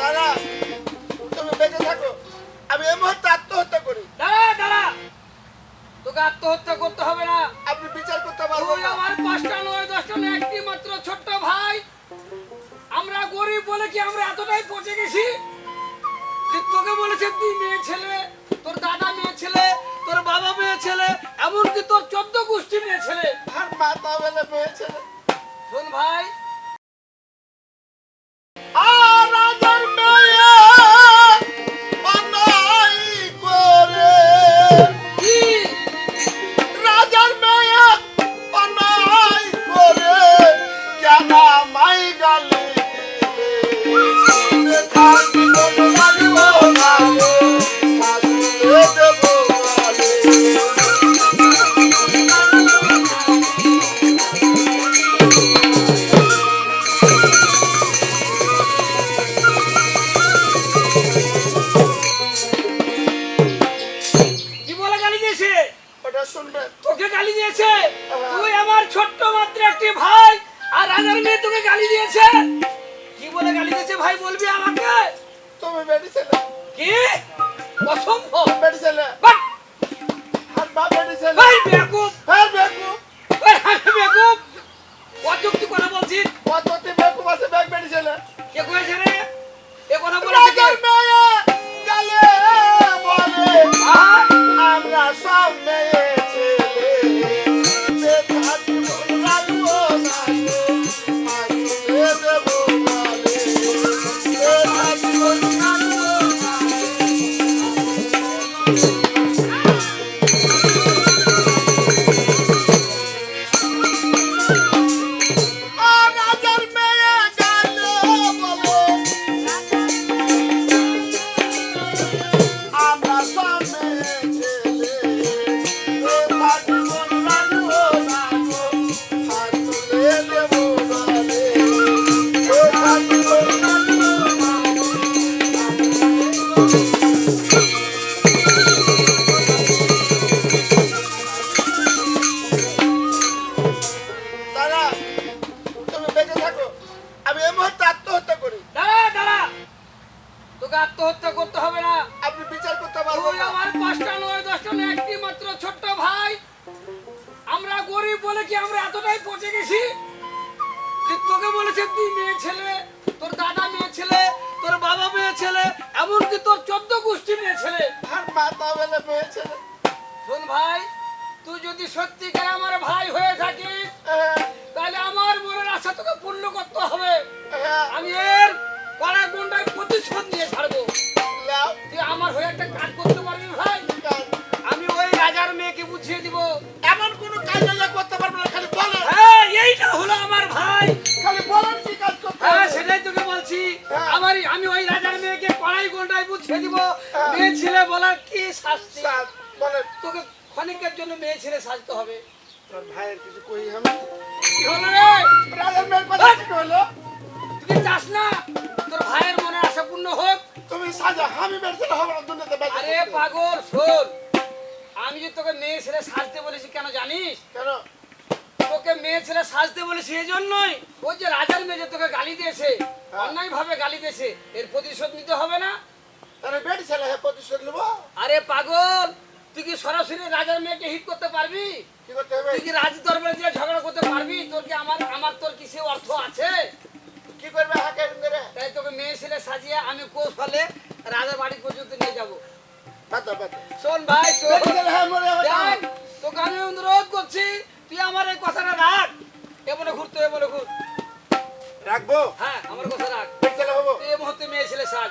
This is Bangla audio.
দাদা তুমি বেঁচে থাকো। আমি এই মুহূর্তে আত্মহত্যা করি। দাঁড়া দাঁড়া। তোকে আত্মহত্যা করতে হবে না। আপনি বিচার করতে পারব তুই আমার পাঁচটা নয় দশটা নয় একটি মাত্র ছোট্ট ভাই। আমরা গরিব বলে কি আমরা এতটাই পচে গেছি? যে তোকে বলেছে তুই মেয়ে ছেলে তোর দাদা মেয়ে ছেলে তোর বাবা মেয়ে ছেলে এমনকি তোর চোদ্দ গোষ্ঠী মেয়ে ছেলে। আর মাথা বেলে পেয়েছে শোন ভাই ওটা তোকে গালি দিয়েছে? তুই আমার ছোট্ট মাত্র একটি ভাই আর রাজার মেয়ে তোকে গালি দিয়েছে? কি বলে গালি দিয়েছে ভাই বলবি আমাকে? তুমি বেটি ছেলে কি? অসম্ভব। বেটি ছেলে! আর বা বেটি ছেলে ভাই বেকুব। হ্যাঁ বেকু বেকুব। অযুক্তি কথা বলছিস? কতটি বেকু আছে ব্যাগ বেটি ছেলে কে কয়েছে রে? এ কথা বলেছে আত্মহত্যা করতে হবে না। আপনি বিচার করতে পারব তুই আমার পাঁচটা নয় দশটা নয় একটি মাত্র ছোট্ট ভাই। আমরা গরিব বলে কি আমরা এতটাই পচে গেছি? যে তোকে বলেছে তুই মেয়ে ছেলে তোর দাদা মেয়ে ছেলে তোর বাবা মেয়ে ছেলে এমনকি তোর চোদ্দ গোষ্ঠী মেয়ে ছেলে। আর মাথা বেলে পেয়েছে শোন ভাই তুই যদি সত্যিকার আমার ভাই হয়ে থাকিস তাহলে আমার মনের আশা তোকে পূর্ণ করতে হবে। আমি বুঝিয়ে দিব। হ্যাঁ। মেয়ে ছেলে বলার কি শাস্তি? বলেন। তোকে ক্ষণিকের জন্য মেয়ে ছেলে সাজতে হবে। তোর ভাইয়ের কিছু কই আমি কি হলো রে? রাজার মেয়ের কথা কি হলো? তুই চাস না। তোর ভাইয়ের মনের আশা পূর্ণ হোক। তুমি সাজা আমি বেরছে হবে না দুনিয়াতে বেঁচে আরে পাগল শোন। আমি যে তোকে মেয়ে ছেলে সাজতে বলেছি কেন জানিস? কেন? সাজতে বলেছি এই জন্যই ওই যে রাজার মেয়ে যে তোকে গালি দিয়েছে অন্যায় ভাবে গালি দিয়েছে এর প্রতিশোধ নিতে হবে না? তাহলে বেটি ছেলে হ্যাঁ প্রতিশোধ নেব। আরে পাগল তুই কি সরাসরি রাজার মেয়েকে হিট করতে পারবি? কি করতে হবে? তুই কি রাজ দরবারে দিয়ে ঝগড়া করতে পারবি? তোর কি আমার আমার তোর কি সে অর্থ আছে? কি করবে হাকে করে তাই তোকে মেয়ে ছেলে সাজিয়ে আমি কৌশলে রাজার বাড়ি পর্যন্ত নিয়ে যাব। শোন ভাই হ্যাঁ তোকে আমি অনুরোধ করছি তুই আমার এই কথাটা রাখ। এমনে ঘুরতো এমনে ঘুর। রাখব? হ্যাঁ আমার কথা রাখ। এই মুহূর্তে মেয়ে ছেলে সাজ